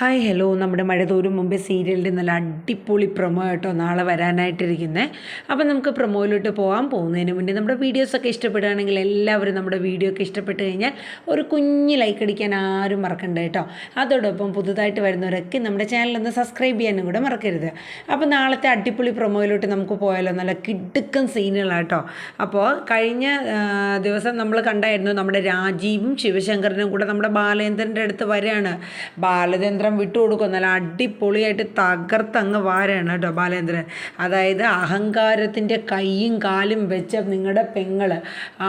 Hi hello. നമ്മുടെ മഴ തോരും മുമ്പേ സീരിയലിന്റെ നല്ല അടിപൊളി പ്രൊമോ കേട്ടോ നാളെ വരാനായിട്ടിരിക്കുന്നത് അപ്പം നമുക്ക് പ്രൊമോയിലോട്ട് പോകാൻ പോകുന്നതിന് മുന്നേ നമ്മുടെ വീഡിയോസൊക്കെ ഇഷ്ടപ്പെടുകയാണെങ്കിൽ എല്ലാവരും നമ്മുടെ വീഡിയോ ഒക്കെ ഇഷ്ടപ്പെട്ട് കഴിഞ്ഞാൽ ഒരു കുഞ്ഞ് ലൈക്ക് അടിക്കാൻ ആരും മറക്കണ്ട കേട്ടോ. അതോടൊപ്പം പുതുതായിട്ട് വരുന്നവരൊക്കെ നമ്മുടെ ചാനലൊന്ന് സബ്സ്ക്രൈബ് ചെയ്യാനും കൂടെ മറക്കരുത്. അപ്പോൾ നാളത്തെ അടിപൊളി പ്രൊമോയിലോട്ട് നമുക്ക് പോയാലോ? നല്ല കിടുക്കൻ സീനുകളാട്ടോ അപ്പോൾ കഴിഞ്ഞ ദിവസം നമ്മൾ കണ്ടായിരുന്നു നമ്മുടെ രാജീവും ശിവശങ്കരനും കൂടെ നമ്മുടെ ബാലേന്ദ്രന്റെ അടുത്ത് വരികയാണ്. ബാലചന്ദ്രൻ വിട്ടുകൊടുക്കും നല്ല അടിപൊളിയായിട്ട് തകർത്തങ്ങ് വാരാണ് കേട്ടോ ബാലേന്ദ്രൻ. അതായത് അഹങ്കാരത്തിന്റെ കൈയും കാലും വെച്ച നിങ്ങളുടെ പെങ്ങൾ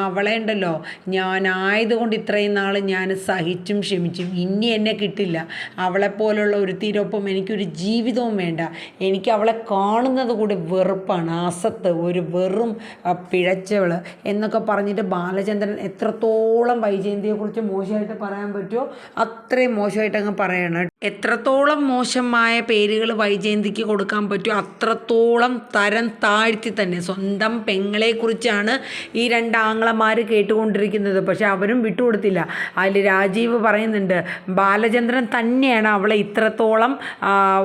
അവളെ ഉണ്ടല്ലോ ഞാനായതുകൊണ്ട് ഇത്രയും നാൾ ഞാൻ സഹിച്ചും ക്ഷമിച്ചും. ഇനി എന്നെ കിട്ടില്ല. അവളെപ്പോലുള്ള ഒരു തീരൊപ്പം എനിക്കൊരു ജീവിതവും വേണ്ട. എനിക്ക് അവളെ കാണുന്നത് കൂടി വെറുപ്പാണ്. അസത്ത് ഒരു വെറും പിഴച്ചവൾ എന്നൊക്കെ പറഞ്ഞിട്ട് ബാലചന്ദ്രൻ എത്രത്തോളം വൈജയന്തിയെക്കുറിച്ച് മോശമായിട്ട് പറയാൻ പറ്റുമോ അത്രയും മോശമായിട്ട് അങ്ങ് പറയണം എത്രത്തോളം മോശമായ പേരുകൾ വൈജയന്തിക്ക് കൊടുക്കാൻ പറ്റുമോ അത്രത്തോളം തരം താഴ്ത്തി തന്നെ. സ്വന്തം പെങ്ങളെക്കുറിച്ചാണ് ഈ രണ്ട് ആംഗ്ലമാർ കേട്ടുകൊണ്ടിരിക്കുന്നത്. പക്ഷെ അവരും വിട്ടുകൊടുത്തില്ല. അതിൽ രാജീവ് പറയുന്നുണ്ട് ബാലചന്ദ്രൻ തന്നെയാണ് അവളെ ഇത്രത്തോളം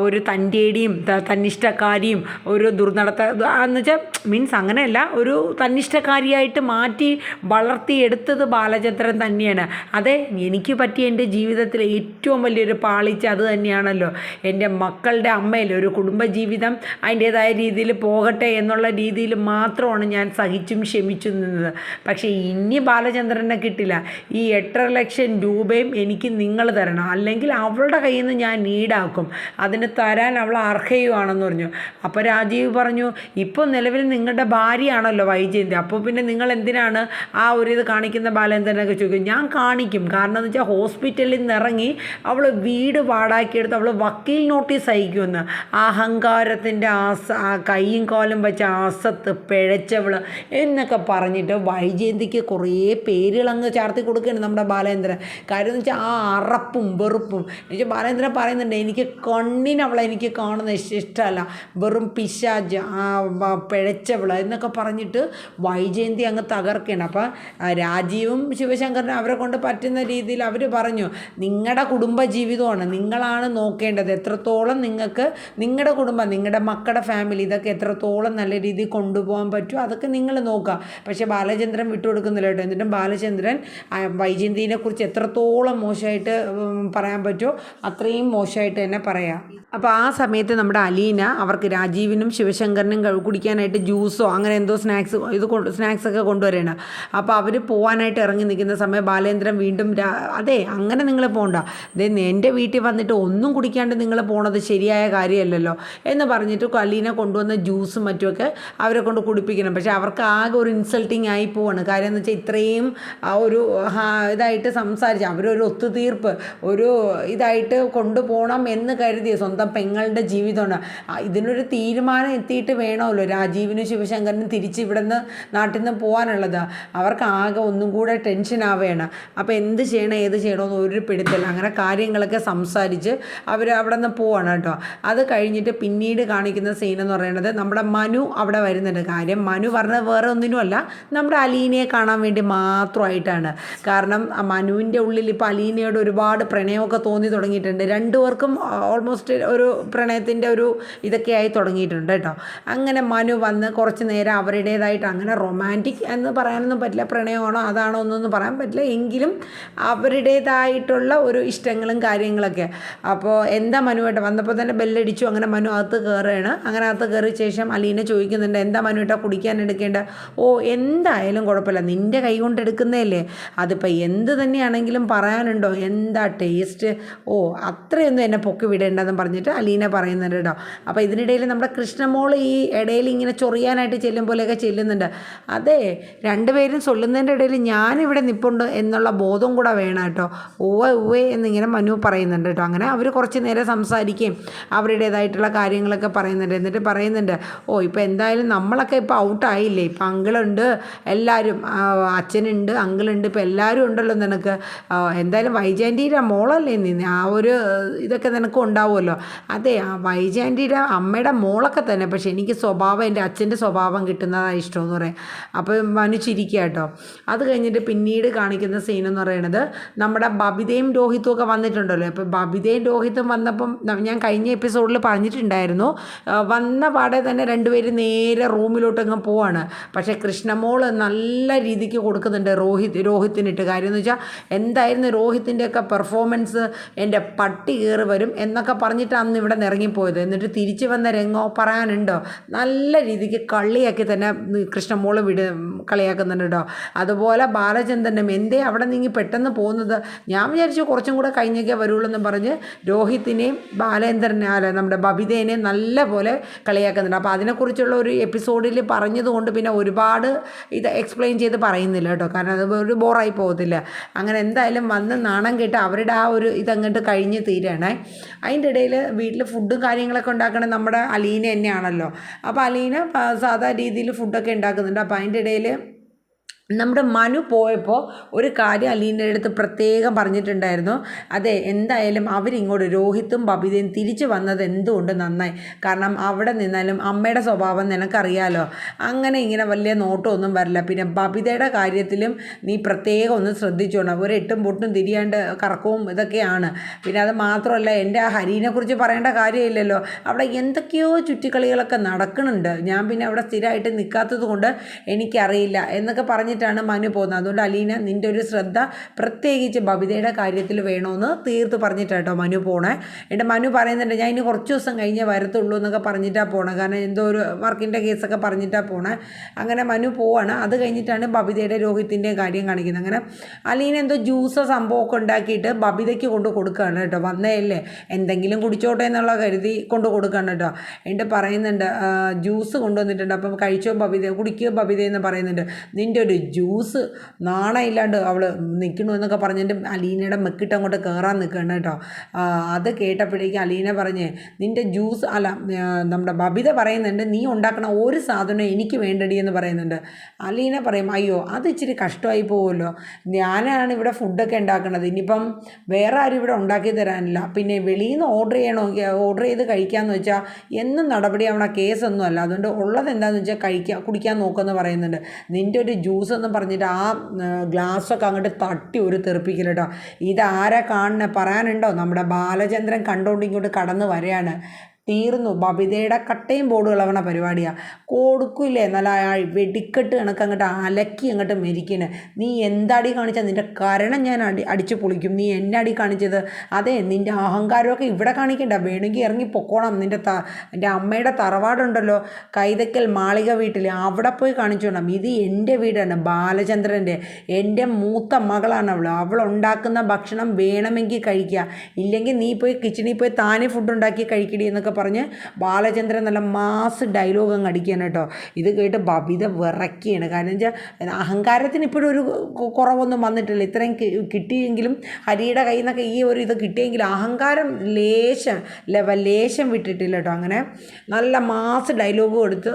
ഒരു തന്റെടിയും തന്നിഷ്ടക്കാരിയും ഒരു ദുർനടത്ത എന്ന് വെച്ചാൽ മീൻസ് അങ്ങനെയല്ല ഒരു തന്നിഷ്ടക്കാരിയായിട്ട് മാറ്റി വളർത്തിയെടുത്തത് ബാലചന്ദ്രൻ തന്നെയാണ്. അതെ എനിക്ക് പറ്റിയ എന്റെ ജീവിതത്തിലെ ഏറ്റവും വലിയൊരു പാളിച്ച അത് തന്നെയാണല്ലോ. എന്റെ മക്കളുടെ അമ്മയിൽ ഒരു കുടുംബജീവിതം അതിന്റേതായ രീതിയിൽ പോകട്ടെ എന്നുള്ള രീതിയിൽ മാത്രമാണ് ഞാൻ സഹിച്ചും ക്ഷമിച്ചും നിന്നത്. പക്ഷേ ഇനി ബാലചന്ദ്രനെ കിട്ടില്ല. ഈ എട്ടര ലക്ഷം രൂപയും എനിക്ക് നിങ്ങൾ തരണം. അല്ലെങ്കിൽ അവളുടെ കയ്യിൽ നിന്ന് ഞാൻ ഈടാക്കും. അതിന് തരാൻ അവൾ അർഹയുമാണെന്ന് പറഞ്ഞു. അപ്പോൾ രാജീവ് പറഞ്ഞു ഇപ്പോൾ നിലവിൽ നിങ്ങളുടെ ഭാര്യയാണല്ലോ വൈജയന്തി. അപ്പോൾ പിന്നെ നിങ്ങൾ എന്തിനാണ് ആ ഒരു ഇത് കാണിക്കുന്ന ബാലചന്ദ്രനൊക്കെ ചോദിക്കും? ഞാൻ കാണിക്കും. കാരണം എന്ന് വെച്ചാൽ ഹോസ്പിറ്റലിൽ നിന്ന് ഇറങ്ങി അവൾ വീട് വാടാക്കിയെടുത്ത് അവൾ വക്കീൽ നോട്ടീസ് അയക്കുമെന്ന്. അഹങ്കാരത്തിന്റെ ആസ ആ കൈയും കാലും വെച്ച ആസത്ത് പിഴച്ചവൾ എന്നൊക്കെ പറഞ്ഞിട്ട് വൈജയന്തിക്ക് കുറേ പേരുകളങ്ങ് ചാർത്തി കൊടുക്കുകയാണ് നമ്മുടെ ബാലേന്ദ്രൻ. കാര്യം എന്ന് വെച്ചാൽ ആ അറപ്പും വെറുപ്പും. എന്നുവെച്ചാൽ ബാലേന്ദ്രൻ പറയുന്നുണ്ട് എനിക്ക് കണ്ണിന് അവളെ എനിക്ക് കാണുന്ന ഇഷ്ട- ഇഷ്ടമല്ല. വെറും പിശാജ് ആ പിഴച്ചവൾ എന്നൊക്കെ പറഞ്ഞിട്ട് വൈജയന്തി അങ്ങ് തകർക്കുകയാണ്. അപ്പം രാജീവും ശിവശങ്കരനും അവരെ കൊണ്ട് പറ്റുന്ന രീതിയിൽ അവർ പറഞ്ഞു നിങ്ങളുടെ കുടുംബ ജീവിതമാണ് നിങ്ങളാണ് നോക്കേണ്ടത്. എത്രത്തോളം നിങ്ങൾക്ക് നിങ്ങളുടെ കുടുംബം നിങ്ങളുടെ മക്കളുടെ ഫാമിലി ഇതൊക്കെ എത്രത്തോളം നല്ല രീതിയിൽ കൊണ്ടുപോകാൻ പറ്റുമോ അതൊക്കെ നിങ്ങൾ നോക്കുക. പക്ഷേ ബാലചന്ദ്രൻ വിട്ടുകൊടുക്കുന്നില്ല കേട്ടോ. എന്നിട്ടും ബാലചന്ദ്രൻ ആ, കുറിച്ച് എത്രത്തോളം മോശമായിട്ട് പറയാൻ പറ്റുമോ അത്രയും മോശമായിട്ട് തന്നെ പറയാം. അപ്പോൾ ആ സമയത്ത് നമ്മുടെ അലീന അവർക്ക് രാജീവിനും ശിവശങ്കറിനും കുടിക്കാനായിട്ട് ജ്യൂസോ അങ്ങനെ എന്തോ സ്നാക്സ് ഇത് കൊണ്ട് സ്നാക്സൊക്കെ കൊണ്ടുവരണം. അപ്പോൾ അവർ പോകാനായിട്ട് ഇറങ്ങി നിൽക്കുന്ന സമയം ബാലേന്ദ്രൻ വീണ്ടും അതെ അങ്ങനെ നിങ്ങൾ പോകണ്ട ദേ എന്റെ വീട്ടിൽ വന്നിട്ട് ഒന്നും കുടിക്കാണ്ട് നിങ്ങൾ പോണത് ശരിയായ കാര്യമല്ലല്ലോ എന്ന് പറഞ്ഞിട്ട് കല്ലീനെ കൊണ്ടുവന്ന ജ്യൂസും മറ്റുമൊക്കെ അവരെ കൊണ്ട് കുടിപ്പിക്കണം. പക്ഷേ അവർക്ക് ആകെ ഒരു ഇൻസൾട്ടിങ് ആയി പോവാണ്. കാര്യം എന്ന് വെച്ചാൽ ഇത്രയും ആ ഒരു ഇതായിട്ട് സംസാരിച്ച് അവരൊരു ഒത്തുതീർപ്പ് ഒരു ഇതായിട്ട് കൊണ്ടുപോകണം എന്ന് കരുതിയ സ്വന്തം പെങ്ങളുടെ ജീവിതമാണ്. ഇതിനൊരു തീരുമാനം എത്തിയിട്ട് വേണമല്ലോ രാജീവിനും ശിവശങ്കരനും തിരിച്ച് ഇവിടെ നിന്ന് നാട്ടിൽ നിന്ന് പോകാനുള്ളത് അവർക്ക് ആകെ ഒന്നും കൂടെ ടെൻഷൻ ആവുകയാണ്. അപ്പോൾ എന്ത് ചെയ്യണം ഏത് ചെയ്യണമെന്ന് ഒരു പിടുത്തല്ല അങ്ങനെ കാര്യങ്ങളൊക്കെ സംസാരിച്ച് അവർ അവിടെ നിന്ന് പോവാണ് കേട്ടോ. അത് കഴിഞ്ഞിട്ട് പിന്നീട് കാണിക്കുന്ന സീൻ എന്ന് പറയുന്നത് നമ്മുടെ മനു അവിടെ വരുന്നുണ്ട്. കാര്യം മനു പറഞ്ഞത് വേറെ ഒന്നിനുമല്ല നമ്മുടെ അലീനയെ കാണാൻ വേണ്ടി മാത്രമായിട്ടാണ്. കാരണം മനുവിന്റെ ഉള്ളിൽ ഇപ്പോൾ അലീനയോട് ഒരുപാട് പ്രണയമൊക്കെ തോന്നി തുടങ്ങിയിട്ടുണ്ട്. രണ്ടുപേർക്കും ഓൾമോസ്റ്റ് ഒരു പ്രണയത്തിന്റെ ഒരു ഇതൊക്കെ ആയി തുടങ്ങിയിട്ടുണ്ട് കേട്ടോ. അങ്ങനെ മനു വന്ന് കുറച്ച് നേരം അവരുടേതായിട്ട് അങ്ങനെ റൊമാന്റിക് എന്ന് പറയാനൊന്നും പറ്റില്ല പ്രണയമാണോ അതാണോ എന്നൊന്നും പറയാൻ പറ്റില്ല. എങ്കിലും അവരുടേതായിട്ടുള്ള ഒരു ഇഷ്ടങ്ങളും കാര്യങ്ങളൊക്കെ അപ്പോൾ എന്താ മനുവേട്ട വന്നപ്പോൾ തന്നെ ബെല്ലടിച്ചു. അങ്ങനെ മനു അകത്ത് കയറുകയാണ് അങ്ങനെ അകത്ത് കയറിയ ശേഷം അലീനെ ചോദിക്കുന്നുണ്ട് എന്താ മനുവേട്ട കുടിക്കാൻ എടുക്കേണ്ട? ഓ എന്തായാലും കുഴപ്പമില്ല. നിന്റെ കൈ കൊണ്ട് എടുക്കുന്നതല്ലേ. അതിപ്പോൾ എന്ത് തന്നെയാണെങ്കിലും പറയാനുണ്ടോ? എന്താ ടേസ്റ്റ്? ഓ അത്രയൊന്നും എന്നെ പൊക്കി വിടേണ്ടെന്ന് പറഞ്ഞിട്ട് അലീന പറയുന്നുണ്ട് കേട്ടോ. അപ്പോൾ ഇതിനിടയിൽ നമ്മുടെ കൃഷ്ണമോൾ ഈ ഇടയിൽ ഇങ്ങനെ ചൊറിയാനായിട്ട് ചെല്ലുമ്പോലെയൊക്കെ ചെല്ലുന്നുണ്ട്. അതെ രണ്ടുപേരും ചൊല്ലുന്നതിന്റെ ഇടയിൽ ഞാനിവിടെ നിപ്പുണ്ട് എന്നുള്ള ബോധം കൂടെ വേണം കേട്ടോ. ഓവ ഉവ്വേ എന്നിങ്ങനെ മനു പറയുന്നുണ്ട് കേട്ടോ. അങ്ങനെ അവർ കുറച്ച് നേരം സംസാരിക്കുകയും അവരുടേതായിട്ടുള്ള കാര്യങ്ങളൊക്കെ പറയുന്നുണ്ട്. എന്നിട്ട് പറയുന്നുണ്ട് ഓ ഇപ്പോൾ എന്തായാലും നമ്മളൊക്കെ ഇപ്പോൾ ഔട്ടായില്ലേ ഇപ്പം അങ്കിളുണ്ട് എല്ലാവരും അച്ഛനുണ്ട് അങ്കിളുണ്ട് ഇപ്പോൾ എല്ലാവരും ഉണ്ടല്ലോ നിനക്ക്. എന്തായാലും വൈജാന്റിയുടെ മോളല്ലേ നീ? ആ ഒരു ഇതൊക്കെ നിനക്ക് ഉണ്ടാവുമല്ലോ. അതെ ആ വൈജാന്റിയുടെ അമ്മയുടെ മോളൊക്കെ തന്നെ. പക്ഷേ എനിക്ക് സ്വഭാവം എന്റെ അച്ഛന്റെ സ്വഭാവം കിട്ടുന്നതാണ് ഇഷ്ടമെന്ന് പറയാം. അപ്പോൾ മനുഷ്യരിക്കുക കേട്ടോ. അത് കഴിഞ്ഞിട്ട് പിന്നീട് കാണിക്കുന്ന സീൻ എന്ന് പറയുന്നത് നമ്മുടെ ബബിതയും രോഹിത്തും ഒക്കെ വന്നിട്ടുണ്ടല്ലോ. ഇപ്പോൾ ബബി ബബിതയും രോഹിതം വന്നപ്പം ഞാൻ കഴിഞ്ഞ എപ്പിസോഡിൽ പറഞ്ഞിട്ടുണ്ടായിരുന്നു വന്ന പാടെ തന്നെ രണ്ടുപേരും നേരെ റൂമിലോട്ട് അങ്ങ് പോവാണ്. പക്ഷേ കൃഷ്ണമോൾ നല്ല രീതിക്ക് കൊടുക്കുന്നുണ്ട് രോഹിത് രോഹിത്തിനിട്ട്. കാര്യം എന്ന് വെച്ചാൽ എന്തായിരുന്നു രോഹിത്തിന്റെയൊക്കെ പെർഫോമൻസ് എന്റെ പട്ടി കയറി വരും എന്നൊക്കെ പറഞ്ഞിട്ടാണ് അന്ന് ഇവിടെ നിറങ്ങിപ്പോയത്. എന്നിട്ട് തിരിച്ചു വന്ന രംഗോ പറയാനുണ്ടോ? നല്ല രീതിക്ക് കള്ളിയാക്കി തന്നെ കൃഷ്ണമോൾ വിട് കളിയാക്കുന്നുണ്ട് കേട്ടോ. അതുപോലെ ബാലചന്ദ്രനും എന്തേ അവിടെ നീങ്ങി പെട്ടെന്ന് പോകുന്നത്? ഞാൻ വിചാരിച്ചു കുറച്ചും കൂടെ കഴിഞ്ഞൊക്കെ വരുള്ളൂ എന്ന് പറഞ്ഞ് രോഹിത്തിനെയും ബാലേന്ദ്രനെ അല്ല നമ്മുടെ ബബിതേനെയും നല്ല പോലെ കളിയാക്കുന്നുണ്ട്. അപ്പോൾ അതിനെക്കുറിച്ചുള്ള ഒരു എപ്പിസോഡിൽ പറഞ്ഞതുകൊണ്ട് പിന്നെ ഒരുപാട് ഇത് എക്സ്പ്ലെയിൻ ചെയ്ത് പറയുന്നില്ല കേട്ടോ. കാരണം അത് ഒരു ബോറായി പോകത്തില്ല. അങ്ങനെ എന്തായാലും വന്ന് നാണം കേട്ട് അവരുടെ ആ ഒരു ഇതങ്ങോട്ട് കഴിഞ്ഞ് തീരണേ. അതിന്റെ ഇടയിൽ വീട്ടിൽ ഫുഡും കാര്യങ്ങളൊക്കെ ഉണ്ടാക്കണത് നമ്മുടെ അലീന തന്നെയാണല്ലോ. അപ്പോൾ അലീന സാധാ രീതിയിൽ ഫുഡൊക്കെ ഉണ്ടാക്കുന്നുണ്ട്. അപ്പോൾ അതിന്റെ ഇടയിൽ നമ്മുടെ മനു പോയപ്പോൾ ഒരു കാര്യം അലീന്റെ അടുത്ത് പ്രത്യേകം പറഞ്ഞിട്ടുണ്ടായിരുന്നു. അതെ എന്തായാലും അവരിങ്ങോട്ട് രോഹിത്തും ബബിതയും തിരിച്ചു വന്നത് എന്തുകൊണ്ട് നന്നായി? കാരണം അവിടെ നിന്നാലും അമ്മയുടെ സ്വഭാവം നിനക്കറിയാലോ? അങ്ങനെ ഇങ്ങനെ വലിയ നോട്ടമൊന്നും വരില്ല. പിന്നെ ബബിതയുടെ കാര്യത്തിലും നീ പ്രത്യേകം ഒന്ന് ശ്രദ്ധിച്ചോണം. ഒരു എട്ടും പൊട്ടും തിരിയാണ്ട് കറക്കവും ഇതൊക്കെയാണ്. പിന്നെ അത് മാത്രമല്ല എന്റെ ആ ഹരീനെക്കുറിച്ച് പറയേണ്ട കാര്യമില്ലല്ലോ. അവിടെ എന്തൊക്കെയോ ചുറ്റിക്കളികളൊക്കെ നടക്കുന്നുണ്ട്. ഞാൻ പിന്നെ അവിടെ സ്ഥിരമായിട്ട് നിൽക്കാത്തത് കൊണ്ട് എനിക്കറിയില്ല എന്നൊക്കെ പറഞ്ഞിട്ടാണ് മനു പോകുന്നത്. അതുകൊണ്ട് അലീന നിന്റെ ഒരു ശ്രദ്ധ പ്രത്യേകിച്ച് ബബിതയുടെ കാര്യത്തിൽ വേണമെന്ന് തീർത്ത് പറഞ്ഞിട്ടാണ് കേട്ടോ മനു പോണേ. എന്റെ മനു പറയുന്നുണ്ട് ഞാൻ ഇനി കുറച്ച് ദിവസം കഴിഞ്ഞേ വരത്തുള്ളൂ എന്നൊക്കെ പറഞ്ഞിട്ടാണ് പോണേ. കാരണം എന്തോ ഒരു വർക്കിന്റെ കേസൊക്കെ പറഞ്ഞിട്ടാണ് പോണേ. അങ്ങനെ മനു പോവാണ്. അത് കഴിഞ്ഞിട്ടാണ് ബബിതയുടെ രോഹിത്തിന്റെ കാര്യം കാണിക്കുന്നത്. അങ്ങനെ അലീന എന്തോ ജ്യൂസ് സംഭവമൊക്കെ ഉണ്ടാക്കിയിട്ട് ബബിതയ്ക്ക് കൊണ്ട് കൊടുക്കുകയാണ് കേട്ടോ. വന്നേയല്ലേ എന്തെങ്കിലും കുടിച്ചോട്ടെ എന്നുള്ള കരുതി കൊണ്ട് കൊടുക്കുകയാണ് കേട്ടോ. എന്നിട്ട് പറയുന്നുണ്ട് ജ്യൂസ് കൊണ്ടുവന്നിട്ടുണ്ട്. അപ്പം കഴിച്ചോ ബബിത കുടിക്കുകയോ ബബിത എന്ന് പറയുന്നുണ്ട്. നിന്റെ ഒരു ജ്യൂസ് നാണയില്ലാണ്ട് അവൾ നിൽക്കണു എന്നൊക്കെ പറഞ്ഞിട്ട് അലീനയുടെ മെക്കിട്ട് അങ്ങോട്ട് കയറാൻ നിൽക്കുകയാണ് കേട്ടോ. അത് കേട്ടപ്പോഴേക്കും അലീന പറഞ്ഞേ നിന്റെ ജ്യൂസ് അല്ല നമ്മുടെ ബബിത പറയുന്നുണ്ട് നീ ഉണ്ടാക്കണ ഒരു സാധനം എനിക്ക് വേണ്ടടി എന്ന് പറയുന്നുണ്ട്. അലീന പറയും അയ്യോ അത് ഇച്ചിരി കഷ്ടമായി പോകുമല്ലോ ഞാനാണ് ഇവിടെ ഫുഡൊക്കെ ഉണ്ടാക്കുന്നത് ഇനിയിപ്പം വേറെ ആരും ഇവിടെ ഉണ്ടാക്കി തരാനില്ല. പിന്നെ വെളിയിൽ നിന്ന് ഓർഡർ ചെയ്യണോ? ഓർഡർ ചെയ്ത് കഴിക്കാമെന്ന് വെച്ചാൽ എന്നും നടപടിയാവണ കേസൊന്നും അല്ല. അതുകൊണ്ട് ഉള്ളത് എന്താണെന്ന് വെച്ചാൽ കഴിക്കാൻ കുടിക്കാൻ നോക്കുമെന്ന് പറയുന്നുണ്ട്. നിന്റെ ഒരു ജ്യൂസ് എന്ന് പറഞ്ഞിട്ട് ആ ഗ്ലാസ്സൊക്കെ അങ്ങോട്ട് തട്ടി ഒരു തെറിപ്പിക്കൽ കേട്ടോ ഇതാരാ കാണുന്നത് പറയാനുണ്ടോ? നമ്മുടെ ബാലചന്ദ്രൻ കണ്ടുകൊണ്ട് ഇങ്ങോട്ട് കടന്ന് വരെയാണ് തീർന്നു. ബബിതയുടെ കട്ടയും ബോർഡ് കളവണ പരിപാടിയാണ് കൊടുക്കില്ലേ? നല്ല വെടിക്കെട്ട് കണക്ക് അങ്ങോട്ട് അലക്കി അങ്ങോട്ട് മെരിക്കണ്. നീ എന്താടി കാണിച്ചാൽ നിന്റെ കരണം ഞാൻ അടി അടിച്ച് പൊളിക്കും. നീ എന്നെ അടി കാണിച്ചത്? അതെ നിന്റെ അഹങ്കാരമൊക്കെ ഇവിടെ കാണിക്കണ്ട. വേണമെങ്കിൽ ഇറങ്ങി പൊക്കോണം. നിന്റെ ത എന്റെ അമ്മയുടെ തറവാടുണ്ടല്ലോ കൈതക്കൽ മാളിക വീട്ടിൽ അവിടെ പോയി കാണിച്ചോണം. ഇത് എന്റെ വീടാണ് ബാലചന്ദ്രന്റെ. എന്റെ മൂത്ത മകളാണ് അവൾ അവൾ ഉണ്ടാക്കുന്ന ഭക്ഷണം വേണമെങ്കിൽ കഴിക്കുക. ഇല്ലെങ്കിൽ നീ പോയി കിച്ചണിൽ പോയി താനേ ഫുഡ് ഉണ്ടാക്കി കഴിക്കടി എന്നൊക്കെ പറഞ്ഞ് ബാലചന്ദ്രൻ നല്ല മാസ് ഡയലോഗ് അങ്ങ് അടിക്കുകയാണ് കേട്ടോ. ഇത് കേട്ട് ബബിത വിറയ്ക്കുകയാണ്. കാരണം വെച്ചാൽ അഹങ്കാരത്തിന് ഇപ്പോഴും ഒരു കുറവൊന്നും വന്നിട്ടില്ല. ഇത്രയും കിട്ടിയെങ്കിലും ഹരിയുടെ കയ്യിൽ നിന്നൊക്കെ ഈ ഒരു ഇത് കിട്ടിയെങ്കിലും അഹങ്കാരം ലേശം ലെവൽ ലേശം വിട്ടിട്ടില്ല കേട്ടോ. അങ്ങനെ നല്ല മാസ് ഡയലോഗ് കൊടുത്ത്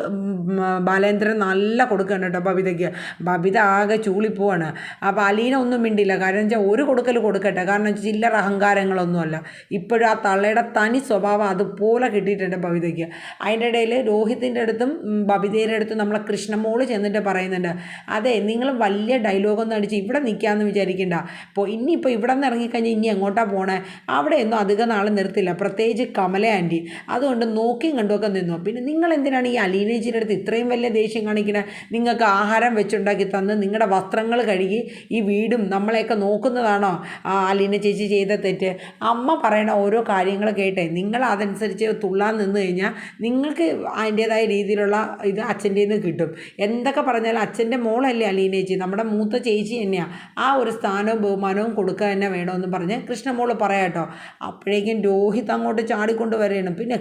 ബാലേന്ദ്രൻ നല്ല കൊടുക്കുകയാണ് കേട്ടോ ബബിതയ്ക്ക് ബബിത ആകെ ചൂളിപ്പോവാണ്. അപ്പോൾ അലീന ഒന്നും മിണ്ടില്ല. കാരണം വെച്ചാൽ ഒരു കൊടുക്കൽ കൊടുക്കട്ടെ. കാരണം ചില്ലറ അഹങ്കാരങ്ങളൊന്നുമല്ല. ഇപ്പോഴും ആ തള്ളയുടെ തനി സ്വഭാവം അതുപോലെ കിട്ടിയിട്ടുണ്ട് ബബിതയ്ക്ക് അതിന്റെ ഇടയിൽ രോഹിത്തിന്റെ അടുത്തും ബബിതയുടെ അടുത്തും നമ്മളെ കൃഷ്ണമോൾ ചെന്നിട്ട് പറയുന്നുണ്ട് അതെ നിങ്ങൾ വലിയ ഡയലോഗൊന്നും അടിച്ച് ഇവിടെ നിൽക്കാമെന്ന് വിചാരിക്കണ്ട. ഇപ്പോൾ ഇനിയിപ്പോൾ ഇവിടെ നിന്ന് ഇറങ്ങിക്കഴിഞ്ഞാൽ ഇനി എങ്ങോട്ടാണ് പോണേ? അവിടെ ഒന്നും അധികം നാൾ നിർത്തില്ല. പ്രത്യേകിച്ച് കമല ആന്റി. അതുകൊണ്ട് നോക്കിയും കണ്ടുമൊക്കെ നിന്നു. പിന്നെ നിങ്ങൾ എന്തിനാണ് ഈ അലീനേജിന്റെ അടുത്ത് ഇത്രയും വലിയ ദേഷ്യം കാണിക്കണേ? നിങ്ങൾക്ക് ആഹാരം വെച്ചുണ്ടാക്കി തന്ന് നിങ്ങളുടെ വസ്ത്രങ്ങൾ കഴുകി ഈ വീടും നമ്മളെയൊക്കെ നോക്കുന്നതാണോ? ആ അലീന ചേച്ചി ചെയ്ത തെറ്റ്. അമ്മ പറയണ ഓരോ കാര്യങ്ങൾ കേട്ടേ നിങ്ങൾ അതനുസരിച്ച് തുള്ളാൻ നിന്ന് കഴിഞ്ഞാൽ നിങ്ങൾക്ക് അതിന്റേതായ രീതിയിലുള്ള ഇത് അച്ഛന്റെ നിന്ന് കിട്ടും. എന്തൊക്കെ പറഞ്ഞാലും അച്ഛന്റെ മോളല്ലേ അലീന ചേച്ചി നമ്മുടെ മൂത്ത ചേച്ചി തന്നെയാണ് ആ ഒരു സ്ഥാനവും ബഹുമാനവും കൊടുക്കുക തന്നെ വേണമെന്ന് പറഞ്ഞ് കൃഷ്ണമോൾ പറയാട്ടോ അപ്പോഴേക്കും രോഹിത് അങ്ങോട്ട് ചാടിക്കൊണ്ട് വരണം പിന്നെ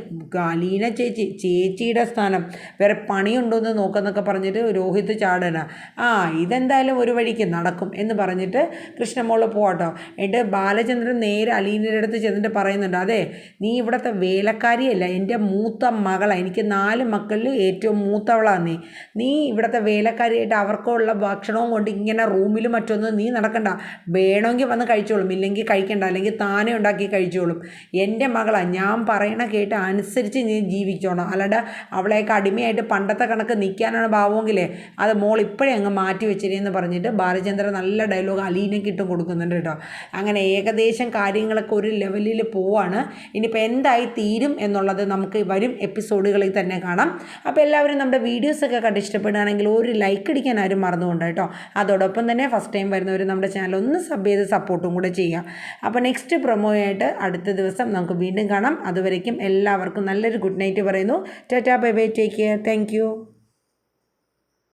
അലീന ചേച്ചി ചേച്ചിയുടെ സ്ഥാനം. വേറെ പണിയുണ്ടോ എന്ന് നോക്കുന്നൊക്കെ പറഞ്ഞിട്ട് രോഹിത് ചാടന. ആ ഇതെന്തായാലും ഒരു വഴിക്ക് നടക്കും എന്ന് പറഞ്ഞിട്ട് കൃഷ്ണമോൾ പോവാട്ടോ എന്നിട്ട് ബാലചന്ദ്രൻ നേരെ അലീനയുടെ അടുത്ത് ചെന്നിട്ട് പറയുന്നുണ്ട്. അതെ നീ ഇവിടുത്തെ വേലക്കാരി കാര്യമല്ല എന്റെ മൂത്ത മകളാണ് എനിക്ക് നാല് മക്കളിൽ ഏറ്റവും മൂത്തവളാണ് നീ. നീ ഇവിടുത്തെ വേലക്കാരിയായിട്ട് അവർക്കുള്ള ഭക്ഷണവും കൊണ്ട് ഇങ്ങനെ റൂമിൽ മറ്റൊന്നും നീ നടക്കണ്ട. വേണമെങ്കിൽ വന്ന് കഴിച്ചോളും ഇല്ലെങ്കിൽ കഴിക്കണ്ട അല്ലെങ്കിൽ താനേ ഉണ്ടാക്കി കഴിച്ചോളും. എന്റെ മകളാണ് ഞാൻ പറയണ കേട്ട് അനുസരിച്ച് നീ ജീവിച്ചോണം. അല്ലാണ്ട് അവളെയൊക്കെ അടിമയായിട്ട് പണ്ടത്തെ കണക്ക് നിൽക്കാനാണ് ഭാവമെങ്കിലേ അത് മോൾ ഇപ്പോഴേ അങ്ങ് മാറ്റി വെച്ചിരിയെന്ന് പറഞ്ഞിട്ട് ബാലചന്ദ്രൻ നല്ല ഡയലോഗ് അലീനയ്ക്ക് ഇട്ടും കൊടുക്കുന്നുണ്ട് കേട്ടോ. അങ്ങനെ ഏകദേശം കാര്യങ്ങളൊക്കെ ഒരു ലെവലിൽ പോവാണ്. ഇനിയിപ്പോൾ എന്തായി തീരും എന്നുള്ളത് നമുക്ക് വരും എപ്പിസോഡുകളിൽ തന്നെ കാണാം. അപ്പോൾ എല്ലാവരും നമ്മുടെ വീഡിയോസൊക്കെ കണ്ട് ഇഷ്ടപ്പെടുകയാണെങ്കിൽ ഒരു ലൈക്ക് അടിക്കാൻ ആരും മറന്നുകൊണ്ട് കേട്ടോ. അതോടൊപ്പം തന്നെ ഫസ്റ്റ് ടൈം വരുന്നവർ നമ്മുടെ ചാനൽ ഒന്ന് സബ് ചെയ്ത് സപ്പോർട്ടും കൂടെ ചെയ്യാം അപ്പോൾ നെക്സ്റ്റ് പ്രൊമോയായിട്ട് അടുത്ത ദിവസം നമുക്ക് വീണ്ടും കാണാം. അതുവരേക്കും എല്ലാവർക്കും നല്ലൊരു ഗുഡ് നൈറ്റ് പറയുന്നു. Tata bye bye take care thank